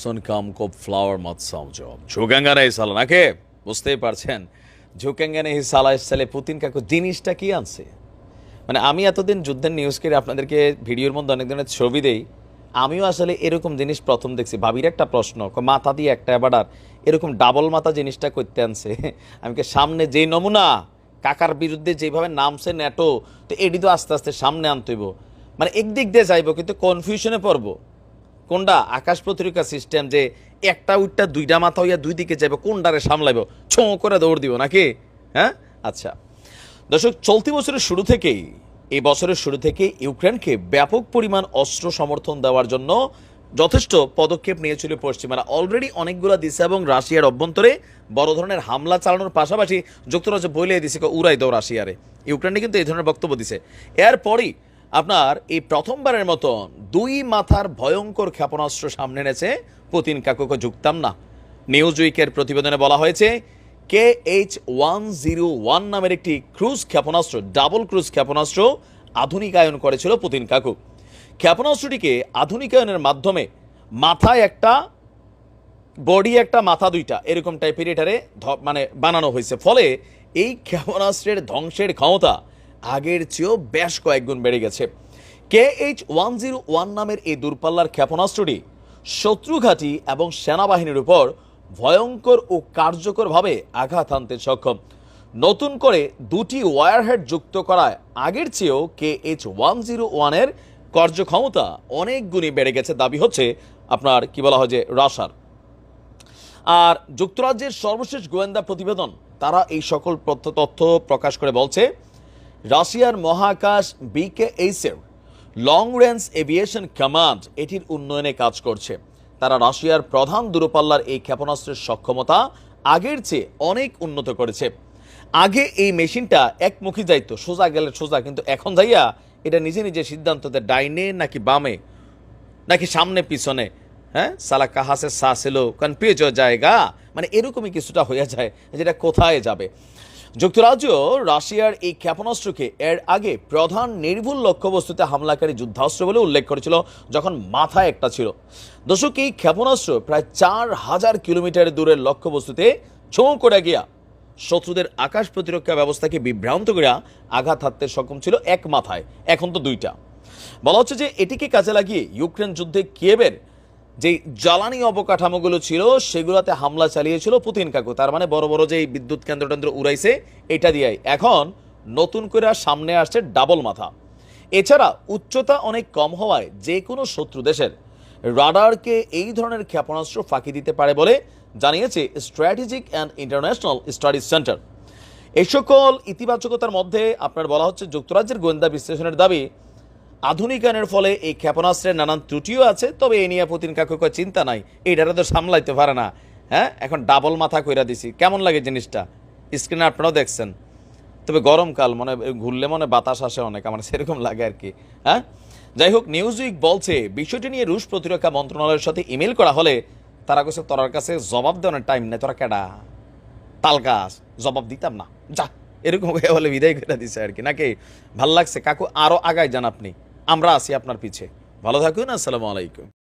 সুন কাম কো flower মত সমঝো ঝুঁকেঙ্গা নেই সালা নাকি? বুঝতেই পারছেন। ঝুঁকেঙ্গা নেই সালা সালে পুতিন কাকু জিনিসটা কি আনছে? মানে আমি এতদিন যুদ্ধের নিউজ করে আপনাদেরকে ভিডিওর মধ্যে অনেক ধরনের ছবি দেই। আমিও আসলে এরকম জিনিস প্রথম দেখছি। ভাবির একটা প্রশ্ন মাথা দিয়ে একটা এবার এরকম ডাবল মাথা জিনিসটা করতে আনছে। আমি সামনে যেই নমুনা, কাকার বিরুদ্ধে যেভাবে নামছে ন্যাটো, তো এডি তো আস্তে আস্তে সামনে আনতেইব মানে একদিক দিয়ে যাইব, কিন্তু কনফিউশনে পড়ব। কোনটা আকাশ প্রতিরক্ষা সিস্টেম যে একটা উইটটা দুইটা মাথা হইয়া দুই দিকে যাবে কোনটারে সামলাইব? ছোঁ করে দৌড় দিব নাকি? হ্যাঁ? আচ্ছা। দর্শক, চলতি বছরের শুরু থেকেই, এই বছরের শুরু থেকে ইউক্রেনকে ব্যাপক পরিমাণ অস্ত্র সমর্থন দেওয়ার জন্য যথেষ্ট পদক্ষেপ নিয়েছিল পশ্চিমারা। অলরেডি অনেকগুলো দিছে এবং রাশিয়ার অভ্যন্তরে বড় ধরনের হামলা চালানোর পাশাপাশি যুক্তরাজ্য বলে দিছে উড়াই দাও রাশিয়ারে। ইউক্রেনে কিন্তু এই ধরনের বক্তব্য দিছে। এরপরই আপনার এই প্রথমবারের মতন দুই মাথার ভয়ঙ্কর ক্ষেপণাস্ত্র সামনে এনেছে পুতিন কাকুকে যুক্তাম না। নিউজ উইকের প্রতিবেদনে বলা হয়েছে K H one zero one নামের একটি ক্রুজ ক্ষেপণাস্ত্র, ডাবল ক্রুজ ক্ষেপণাস্ত্র আধুনিকায়ন করেছিল পুতিন কাকু। ক্ষেপণাস্ত্রটিকে আধুনিকায়নের মাধ্যমে মাথায় একটা, বডি একটা, মাথা দুইটা, এরকম টাইপের এটারে মানে বানানো হয়েছে। ফলে এই ক্ষেপণাস্ত্রের ধ্বংসের ক্ষমতা আগের চেয়েও বেশ কয়েকগুণ বেড়ে গেছে। K H one zero one নামের এই দূরপাল্লার ক্ষেপণাস্ত্রটি শত্রু ঘাঁটি এবং সেনাবাহিনীর উপর ভয়ঙ্কর ও কার্যকরভাবে আঘাত হানতে সক্ষম। নতুন করে দুটি ওয়ারহেড যুক্ত করায় আগের চেয়েও কে এইচ ওয়ান জিরো ওয়ানের কার্যক্ষমতা অনেক গুণই বেড়ে গেছে। দাবি হচ্ছে আপনার কি বলা হয় যে রাশার আর যুক্তরাজ্যের সর্বশেষ গোয়েন্দা প্রতিবেদন, তারা এই সকল তথ্য প্রকাশ করে বলছে রাশিয়ার মহাকাশ বিকেএইসের লং রেঞ্জ এভিয়েশন কমান্ড এটির উন্নয়নে কাজ করছে। তারা রাশিয়ার প্রধান দূরপাল্লার এই ক্ষেপণাস্ত্রের সক্ষমতা আগের চেয়ে অনেক উন্নত করেছে। আগে এই মেশিনটা একমুখী যাইতো, সোজা গেলে সোজা, কিন্তু এখন যাইয়া এটা নিজে নিজে সিদ্ধান্ত দেয় ডাইনে নাকি বামে, নাকি সামনে পিছনে হ্যাঁ? সালা কাহাসে সা ছিল কনফিউজ জায়গা মানে এরকমই কিছুটা হয়ে যায়, যেটা কোথায় যাবে। যুক্তরাজ্য রাশিয়ার এই ক্ষেপণাস্ত্রকে এর আগে প্রধান নির্ভুল লক্ষ্যবস্তুতে হামলাকারী যুদ্ধাস্ত্র বলে উল্লেখ করেছিল, যখন মাথায় একটা ছিল। দর্শক, এই ক্ষেপণাস্ত্র প্রায় চার হাজার কিলোমিটার দূরের লক্ষ্যবস্তুতে ছোঁ করে গিয়া শত্রুদের আকাশ প্রতিরক্ষা ব্যবস্থাকে বিভ্রান্ত করে আঘাত হানতে সক্ষম ছিল এক মাথায়। এখন তো দুইটা। বলা হচ্ছে যে এটিকে কাজে লাগিয়ে ইউক্রেন যুদ্ধে কিয়েবের যে জ্বালানি অবকাঠামোগুলো ছিল, সেগুলোতে হামলা চালিয়েছিল পুতিন কাকু। তার মানে বড় বড় যে বিদ্যুৎ কেন্দ্র টেন্দ্র উড়াইছে, এটা দিয়াই। এখন নতুন করে সামনে আসছে ডাবল মাথা। এছাড়া উচ্চতা অনেক কম হওয়ায় যে কোনো শত্রু দেশের রাডারকে এই ধরনের ক্ষেপণাস্ত্র ফাঁকি দিতে পারে বলে জানিয়েছে strategic and international studies centre এই সকল ইতিবাচকতার মধ্যে আপনার বলা হচ্ছে যুক্তরাজ্যের গোয়েন্দা বিশ্লেষণের দাবি আধুনিকায়নের ফলে এই ক্ষেপণাস্ত্রের নানান ত্রুটিও আছে, তবে এ নিয়ে পুতিন কাকু কয় চিন্তা নাই। এইটারে তো সামলাইতে পারে না। হ্যাঁ এখন ডাবল মাথা কইরা দিছি। কেমন লাগে জিনিসটা? স্ক্রিনে আপনারাও দেখছেন। তবে গরমকাল মনে ঘুরলে মনে বাতাস আসে অনেক, আমার সেরকম লাগে আর কি। হ্যাঁ? যাই হোক নিউজ উইক বলছে, বিষয়টি নিয়ে রুশ প্রতিরক্ষা মন্ত্রণালয়ের সাথে ইমেল করা হলে তারা কাছে তোরার কাছে জবাব দেওয়ার টাইম নেই, তোরা কেডা? তাল গাছ, জবাব দিতাম না। যা, এরকম হয়ে বলে বিদায় করে দিছে আর কি। নাকি? ভালো লাগছে। কাকু আরও আগায় যান আপনি। আমরা আছি আপনার পিছে। ভালো থাকুন আসসালামু আলাইকুম।